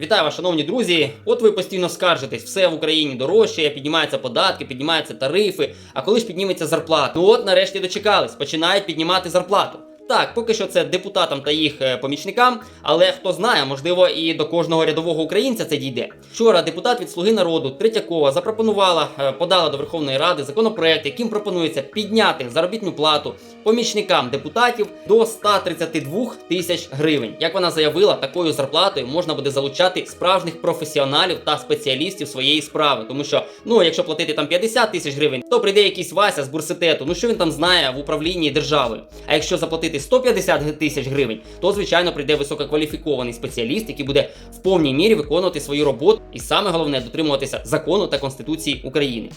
Вітаю вас, шановні друзі. От ви постійно скаржитесь, все в Україні дорожчає, піднімаються податки, піднімаються тарифи. А коли ж підніметься зарплата? Ну от нарешті дочекались, починають піднімати зарплату. Так, поки що це депутатам та їх е, помічникам, але хто знає, можливо, і до кожного рядового українця це дійде. Вчора депутат від Слуги народу Третьякова запропонувала, е, подала до Верховної Ради законопроект, яким пропонується підняти заробітну плату помічникам депутатів до 132 тисяч гривень. Як вона заявила, такою зарплатою можна буде залучати справжніх професіоналів та спеціалістів своєї справи. Тому що, ну, якщо платити там 50 тисяч гривень, то прийде якийсь Вася з бурситету. Ну що він там знає в управлінні держави? А якщо заплатити 150 тисяч гривень, то звичайно прийде висококваліфікований спеціаліст, який буде в повній мірі виконувати свою роботу, і саме головне дотримуватися закону та конституції України.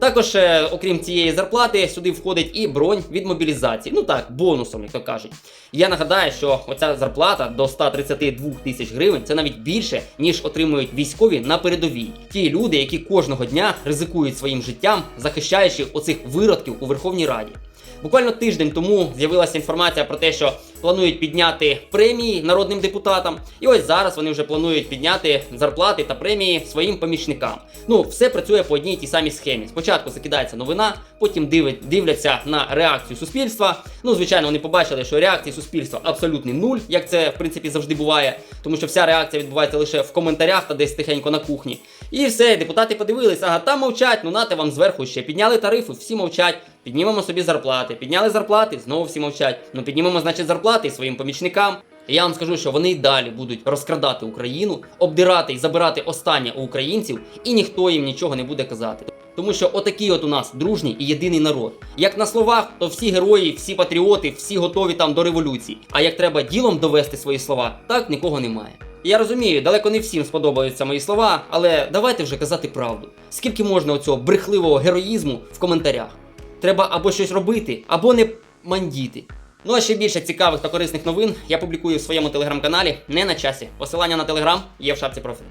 Також, е, окрім цієї зарплати, сюди входить і бронь від мобілізації. Ну так, бонусом, як то кажуть. Я нагадаю, що оця зарплата до 132 тисяч гривень це навіть більше, ніж отримують військові на передовій. Ті люди, які кожного дня ризикують своїм життям, захищаючи оцих виродків у Верховній Раді. Буквально тиждень тому з'явилася інформація про те, що планують підняти премії народним депутатам. І ось зараз вони вже планують підняти зарплати та премії своїм помічникам. Ну, все працює по одній і тій самій схемі. Спочатку закидається новина, потім дивляться на реакцію суспільства. Ну, звичайно, вони побачили, що реакції суспільства абсолютний нуль, як це в принципі завжди буває, тому що вся реакція відбувається лише в коментарях та десь тихенько на кухні. І все, депутати подивилися, ага, там мовчать, ну нате вам зверху ще підняли тарифи, всі мовчать. Піднімемо собі зарплати. Підняли зарплати, знову всі мовчать. Ну піднімемо, значить, зарплати і своїм помічникам. І я вам скажу, що вони й далі будуть розкрадати Україну, обдирати і забирати останнє у українців, і ніхто їм нічого не буде казати. Тому що отакий от у нас дружній і єдиний народ. Як на словах, то всі герої, всі патріоти, всі готові там до революції. А як треба ділом довести свої слова, так нікого немає. Я розумію, далеко не всім сподобаються мої слова, але давайте вже казати правду. Скільки можна оцього брехливого героїзму в коментарях? Треба або щось робити, або не мандіти. Ну а ще більше цікавих та корисних новин я публікую в своєму телеграм-каналі не на часі. Посилання на телеграм є в шапці профілю.